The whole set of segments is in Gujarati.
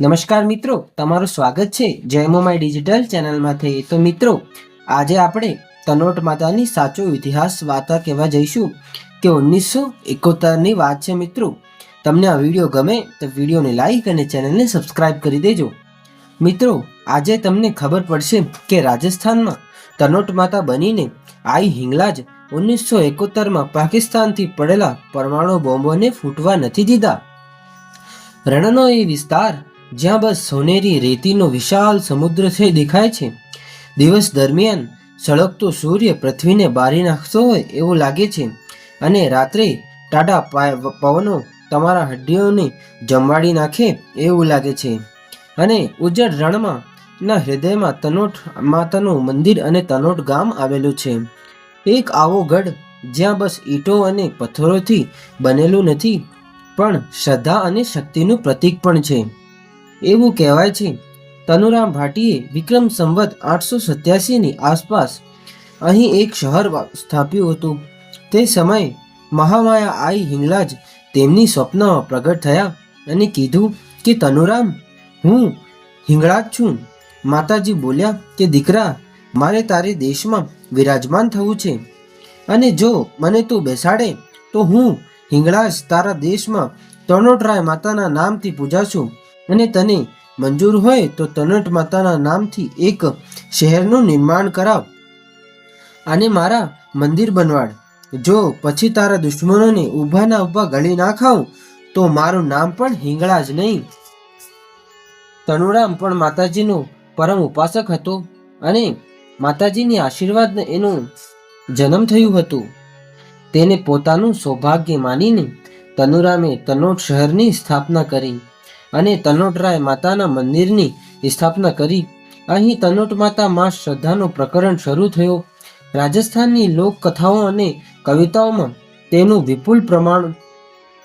નમસ્કાર મિત્રો, તમારું સ્વાગત છે જયમો માય ડિજિટલ ચેનલમાંથી. તો મિત્રો, આજે આપણે તનોટ માતાની સાચો ઇતિહાસ વાર્તા કહેવા જઈશું કે ઓગણીસો એકોતેરની વાત છે મિત્રો. તમને આ વીડિયો ગમે તો વિડીયોને લાઈક અને ચેનલને સબસ્ક્રાઇબ કરી દેજો. મિત્રો, આજે તમને ખબર પડશે કે રાજસ્થાનમાં તનોટ માતા બનીને આઈ હિંગલાજ ઓગણીસો એકોતેરમાં પાકિસ્તાનથી પડેલા પરમાણુ બોમ્બોને ફૂટવા નથી દીધા. રણનો એ વિસ્તાર જ્યાં બસ સોનેરી રેતીનો વિશાળ સમુદ્ર છે દેખાય છે. દિવસ દરમિયાન સળગતો સૂર્ય પૃથ્વીને બારી નાખતો હોય એવું લાગે છે. અને રાત્રે ટાટા પવનો તમારા હડ્ડીઓને જમવાડી નાખે એવું લાગે છે. અને ઉજ્જડ રણમાં, ના હૃદયમાં તનોટ, માતાનું મંદિર અને તનોટ ગામ આવેલું છે. એક આવો ગઢ જ્યાં બસ ઈંટો અને પથ્થરોથી બનેલું નથી, પણ શ્રદ્ધા અને શક્તિનું પ્રતીક પણ છે. એવું કહેવાય છે. તનુરામ ભાટીએ વિક્રમ સંવત આઠસો સત્યાસીની આસપાસ અહીં એક શહેર સ્થાપ્યું હતું. તે સમયે મહામાયા આઈ હિંગલાજ તેમની સ્વપ્નમાં પ્રગટ થયા અને કીધું કે, તનુરામ, હું હિંગળાજ છું. માતાજી બોલ્યા કે, દીકરા, મારે તારે દેશમાં વિરાજમાન થવું છે. અને જો મને તું બેસાડે, તો હું હિંગળાજ તારા દેશમાં તણોટરાય માતાના નામથી પૂજાશું. અને તને મંજૂર હોય તો તનોટ માતાના નામથી એક શહેરનું નિર્માણ કરાવ. અને મારા મંદિર બનવાડ. જો પછી તારા દુશ્મનોને ઊભાના ઊભા ગળી ના ખાઉં, તો મારું નામ પણ હિંગળા જ નહીં. તનુરામ પણ માતાજીનો પરમ ઉપાસક હતો અને માતાજીની આશીર્વાદ એનું જન્મ થયું હતું. તેને પોતાનું સૌભાગ્ય માનીને તનુરામે તનોટ શહેરની સ્થાપના કરી. અને તનોટરાય માતાના મંદિરની સ્થાપના કરી. અહીં તનોટ માતા માં શ્રદ્ધાનો પ્રકરણ શરૂ થયો. રાજસ્થાનની લોકકથાઓ અને કવિતાઓમાં તેનું વિપુલ પ્રમાણ,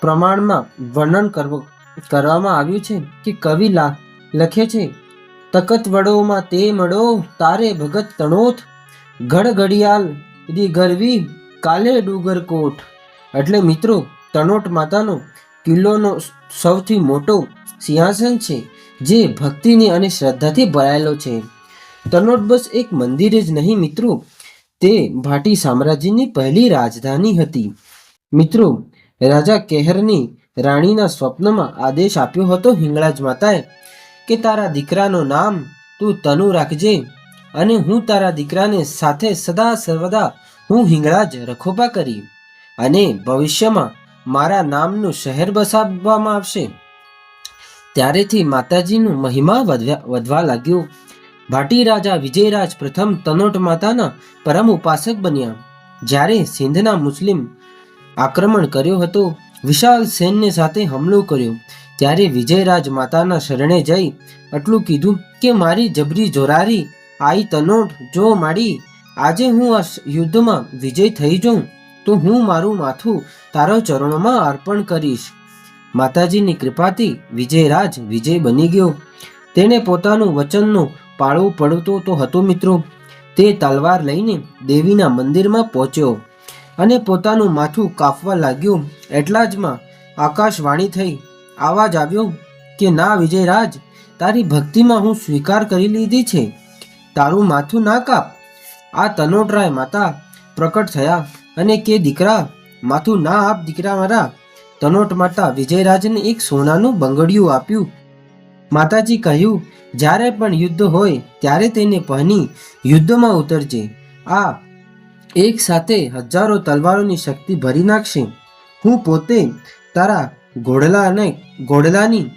પ્રમાણમાં વર્ણન કરવ- કરવામાં આવ્યું છે કે કવિ લખે છે, તકત વડોમાં તે મળો, તારે ભગત તણોથ. ગઢ દી ગરવી, કાલે ડુગર કોટ એટલે મિત્રો તણોટ માતાનો કિલ્લોનો સૌથી મોટો સિંહાસન છે, જે ભક્તિની અને શ્રદ્ધાથી ભરાયેલો છે. તનોટ બસ એક મંદિર જ નહીં મિત્રો, તે ભાટી સામ્રાજ્યની પહેલી રાજધાની હતી. મિત્રો, રાજા કેહરની રાણીના સ્વપ્નમાં આદેશ આપ્યો હતો હિંગળાજ માતાએ કે, તારા દીકરાનું નામ તું તનુ રાખજે અને હું તારા દીકરાને સાથે સદા સર્વદા હું હિંગળાજ રખોપા કરી અને ભવિષ્યમાં મારા નામનું શહેર બસાવવામાં આવશે. ત્યારેથી માતાજીનું મહિમા વધવા લાગ્યો. ભાટી રાજા વિજયરાજ પ્રથમ તનોટ માતાના પરમ ઉપાસક બન્યા. જ્યારે સિંધના મુસ્લિમ આક્રમણ કર્યો હતો, વિશાલ સેનને સાથે હુમલો કર્યો. ત્યારે વિજયરાજ માતાના શરણે જઈ આટલું કીધું કે, મારી જબરી જોરારી, આઈ તનોટ, જો માડી, આજે હું આ યુદ્ધમાં વિજય થઈ જાઉં, તો હું મારું માથું તારા ચરણોમાં અર્પણ કરીશ. માતાજીની કૃપાથી વિજયરાજ વિજય બની ગયો. તેને પોતાનું વચનનું પાળવું પડતો તો હતો મિત્રો. તે તલવાર લઈને દેવીના મંદિરમાં પહોંચ્યો અને પોતાનું માથું કાપવા લાગ્યો. એટલા જમાં આકાશવાણી થઈ. આવાજ આવ્યો કે, ના વિજયરાજ, તારી ભક્તિમાં હું સ્વીકાર કરી લીધી છે. તારું માથું ના કાપ. આ તનોટરાય માતા પ્રકટ થયા અને કે, દીકરા, માથું ના આપ દીકરા મારા. તનોટ માતા વિજયરાજને એક સોનાનું બંગડિયું આપ્યું. માતાજી કહ્યું, જ્યારે પણ યુદ્ધ હોય, ત્યારે તેને પહેની યુદ્ધમાં ઉતરજે. આ એક સાથે હજારો તલવારોની શક્તિ ભરી નાખશે. હું પોતે તારા ઘોડલા અને ઘોડલાની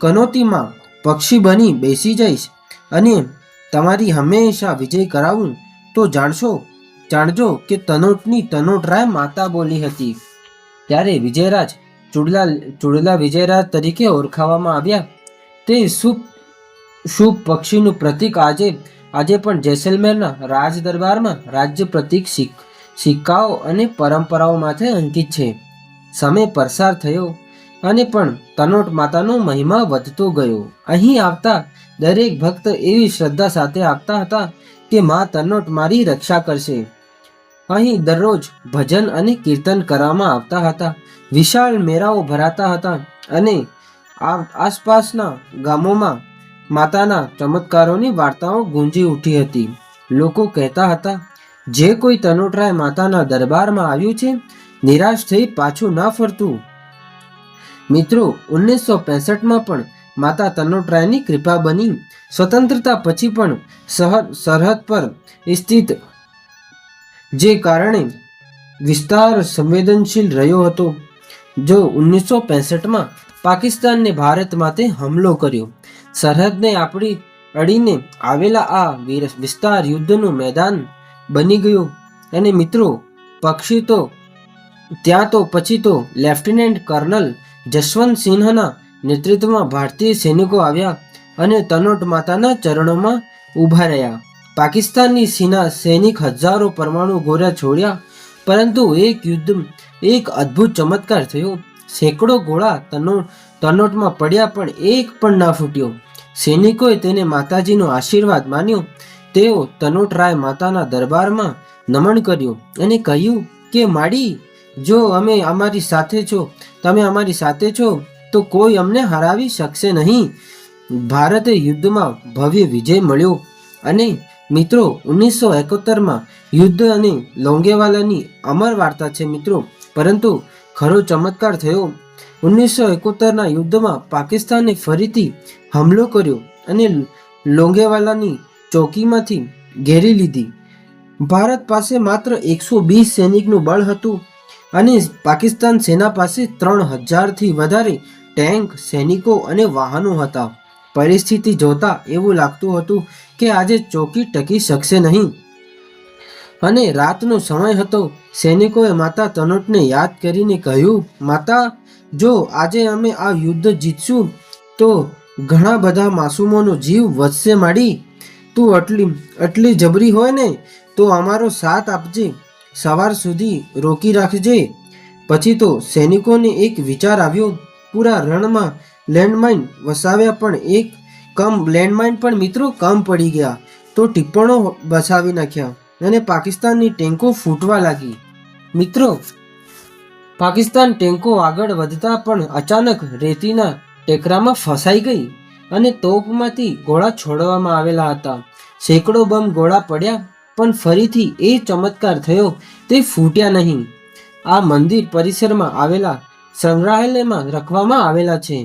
કનોતીમાં પક્ષી બની બેસી જઈશ અને તમારી હંમેશા વિજય કરાવું. તો જાણશો, જાણજો કે તનોટની તનોટરાય માતા બોલી હતી. ત્યારે વિજયરાજ ચુડલા ચુડલા વિજયરાજ તરીકે ઓળખાવામાં આવ્યા. તે શુભ શુભ પક્ષીનું પ્રતીક આજે આજે પણ જેસલમેરના રાજ દરબારમાં રાજ્ય પ્રતીક સિક સિક્કાઓ અને પરંપરાઓ માથે અંકિત છે. સમય પસાર થયો અને પણ તનોટ માતાનો મહિમા વધતો ગયો. અહીં આવતા દરેક ભક્ત એવી શ્રદ્ધા સાથે આવતા હતા કે મા તનોટ મારી રક્ષા કરશે. અહીં દરરોજ ભજન અને કીર્તન કરવામાં આવતા હતા. વિશાળ મેળાઓ ભરાતા હતા અને આસપાસના ગામોમાં માતાના ચમત્કારોની વાર્તાઓ ગુંજી ઉઠી હતી. લોકો કહેતા હતા, જે કોઈ તનોટરાય માતાના દરબારમાં આવ્યું છે, નિરાશ થઈ પાછું ના ફરતું. મિત્રો, ઓગણીસો પેસઠમાં પણ માતા તનોટરાયની કૃપા બની. સ્વતંત્રતા પછી પણ સરહદ પર સ્થિત જે કારણે વિસ્તાર સંવેદનશીલ રહ્યો હતો. જો ઓગણીસો પેસઠમાં પાકિસ્તાનને ભારત માટે હુમલો કર્યો, સરહદને આપણી અડીને આવેલા આ વિસ્તાર યુદ્ધનું મેદાન બની ગયું. અને મિત્રો, પક્ષી તો, ત્યાં તો પછી તો લેફ્ટિનેન્ટ કર્નલ જસવંત સિંહના નેતૃત્વમાં ભારતીય સૈનિકો આવ્યા અને તનોટ માતાના ચરણોમાં ઊભા રહ્યા. પાકિસ્તાનની સેના સૈનિક હજારો પરમાણુ ગોળા છોડ્યા, પરંતુ એક યુદ્ધ એક અદ્ભુત ચમત્કાર થયો. સેંકડો ગોળા તનો તનોટમાં પડ્યા, પણ એક પણ ના ફૂટ્યો. સૈનિકોએ તેને માતાજીનો આશીર્વાદ માન્યો. તેઓ તનોટરાય માતાના દરબારમાં નમન કર્યું અને કહ્યું કે, માડી, જો અમે અમારી સાથે છો, તમે અમારી સાથે છો, તો કોઈ અમને હરાવી શકશે નહીં. ભારતે યુદ્ધમાં ભવ્ય વિજય મળ્યો અને મિત્રો ઓગણીસો એકોતેરમાં યુદ્ધ અને લોંગેવાલાની અમર વાર્તા છે મિત્રો. પરંતુ ખરો ચમત્કાર થયો. ઓગણીસો એકોતેરના યુદ્ધમાં પાકિસ્તાને ફરીથી હુમલો કર્યો અને લોંગેવાલાની ચોકીમાંથી ઘેરી લીધી. ભારત પાસે માત્ર એકસો વીસ સૈનિકનું બળ હતું અને પાકિસ્તાન સેના પાસે ત્રણ હજારથી વધારે ટેન્ક, સૈનિકો અને વાહનો હતા. પરિસ્થિતિ જોતા એવું લાગતું હતું કે આજે ચોકી ટકી શકશે નહીં. અને રાતનો સમય હતો. સૈનિકોએ માતા તનોટને યાદ કરીને કહ્યું, માતા, જો આજે અમે આ યુદ્ધ જીતશું, તો ઘણા બધા માસૂમોનો જીવ વધશે માડી. તું આટલી આટલી જબરી હોય ને, તો અમારો સાથ આપજે. સવાર સુધી રોકી રાખજે. પછી તો સૈનિકોને એક વિચાર આવ્યો. પૂરા રણમાં લેન્ડમાઇન વસાવ્યા પણ એક કમ, લેન્ડમાઇન પણ મિત્રો કમ પડી ગયા. તો ટિપ્પણો વસાવી નાખ્યા અને પાકિસ્તાનની ટેન્કો ફૂટવા લાગી. મિત્રો, પાકિસ્તાન ટેન્કો આગળ વધતા પણ અચાનક રેતીના ટેકરામાં ફસાઈ ગઈ અને તોપમાંથી ગોળા છોડવામાં આવેલા હતા. સેંકડો બમ ગોળા પડ્યા, પણ ફરીથી એ ચમત્કાર થયો તે ફૂટ્યા નહીં. આ મંદિર પરિસરમાં આવેલા સંગ્રહાલયમાં રાખવામાં આવેલા છે.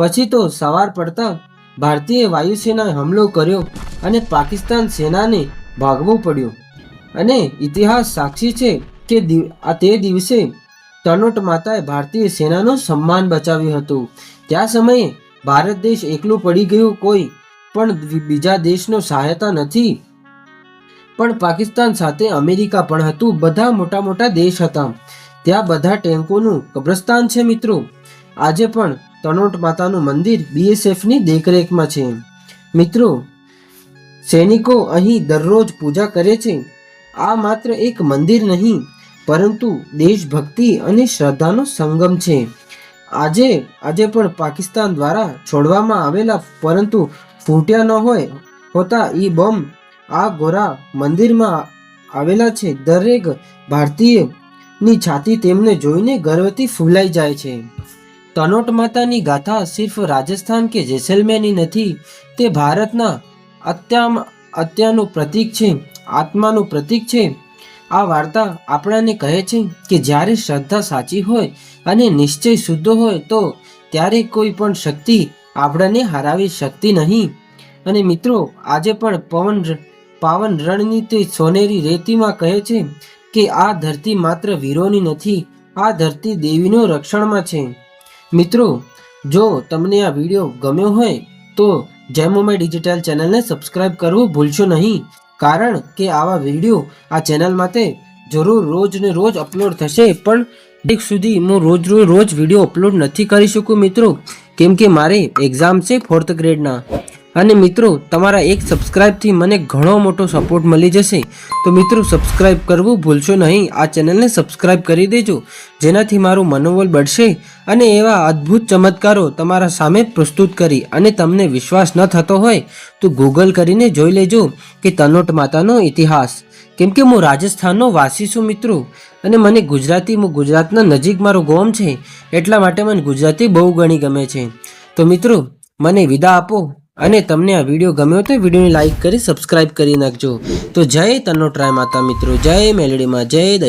પછી તો સવાર પડતા ભારતીય વાયુસેનાએ હુમલો કર્યો અને પાકિસ્તાન સેનાને ભાગવું પડ્યું. અને ઇતિહાસ સાક્ષી છે કે તે દિવસે તનોટ માતાએ ભારતીય સેનાનું સન્માન બચાવ્યું હતું. ત્યાં સમયે ભારત દેશ એકલું પડી ગયું કોઈ પણ બીજા દેશનો સહાયતા નથી. પણ પાકિસ્તાન સાથે અમેરિકા પણ હતું. બધા મોટા મોટા દેશ હતા. ત્યાં બધા ટેન્કોનું કબ્રસ્તાન છે મિત્રો. આજે પણ તનોટ માતાનું મંદિર બીએસએફની દેખરેખમાં છે. મિત્રો, સૈનિકો અહીં દરરોજ પૂજા કરે છે. આ માત્ર એક મંદિર નહીં, પરંતુ દેશભક્તિ અને શ્રદ્ધાનો સંગમ છે. આજે આજે પણ પાકિસ્તાન દ્વારા છોડવામાં આવેલા, પરંતુ ફૂટ્યા ન હોય, હોતા ઈ બોમ્બ આ ગોરા મંદિરમાં આવેલા છે. દરેક ભારતીયની છાતી તેમને જોઈને ગર્વથી ફૂલાઈ જાય છે. તનોટ માતાની ગાથા સિર્ફ રાજસ્થાન કે જેસલમેરની નથી, તે ભારતના અત્યામ, અત્યાનું પ્રતીક છે, આત્માનું પ્રતીક છે. આ વાર્તા આપણાને કહે છે કે જ્યારે શ્રદ્ધા સાચી હોય અને નિશ્ચય શુદ્ધ હોય, તો ત્યારે કોઈ પણ શક્તિ આપણને હરાવી શકતી નહીં. અને મિત્રો, આજે પણ પવન પાવન રણની તે સોનેરી રેતીમાં કહે છે કે આ ધરતી માત્ર વીરોની નથી, આ ધરતી દેવીનો રક્ષણમાં છે. મિત્રો, જો તમને આ વીડિયો ગમ્યો હોય, તો જય મોમાઈ ડિજિટલ ચેનલને સબસ્ક્રાઇબ કરવું ભૂલશો નહીં. કારણ કે આવા વીડિયો આ ચેનલ માટે જરૂર રોજ ને રોજ અપલોડ થશે, પણ એક સુધી હું રોજ રોજ રોજ વીડિયો અપલોડ નથી કરી શકું મિત્રો. કેમ કે મારે એક્ઝામ છે ફોર્થ ગ્રેડના અને મિત્રો, તમારા એક સબસ્ક્રાઇબથી મને ઘણો મોટો સપોર્ટ મળી જશે. તો મિત્રો સબસ્ક્રાઇબ કરવું ભૂલશો નહીં. આ ચેનલને સબસ્ક્રાઇબ કરી દેજો, જેનાથી મારું મનોબળ બળશે અને એવા અદ્ભુત ચમત્કારો તમારા સામે પ્રસ્તુત કરી અને તમને વિશ્વાસ ન થતો હોય, તો ગૂગલ કરીને જોઈ લેજો કે તનોટ માતાનો ઇતિહાસ. કેમ કે હું રાજસ્થાનનો વાસી છું મિત્રો, અને મને ગુજરાતી, હું ગુજરાતના નજીક મારું ગોમ છે, એટલા માટે મને ગુજરાતી બહુ ગણી ગમે છે. તો મિત્રો, મને વિદા આપો. અને તમને આ વીડિયો ગમ્યો તો વિડીયોને લાઇક કરી સબસ્ક્રાઇબ કરી નાખજો. તો જય તનો ટ્રાય માતા મિત્રો, જય મેલડીમાં જય દશ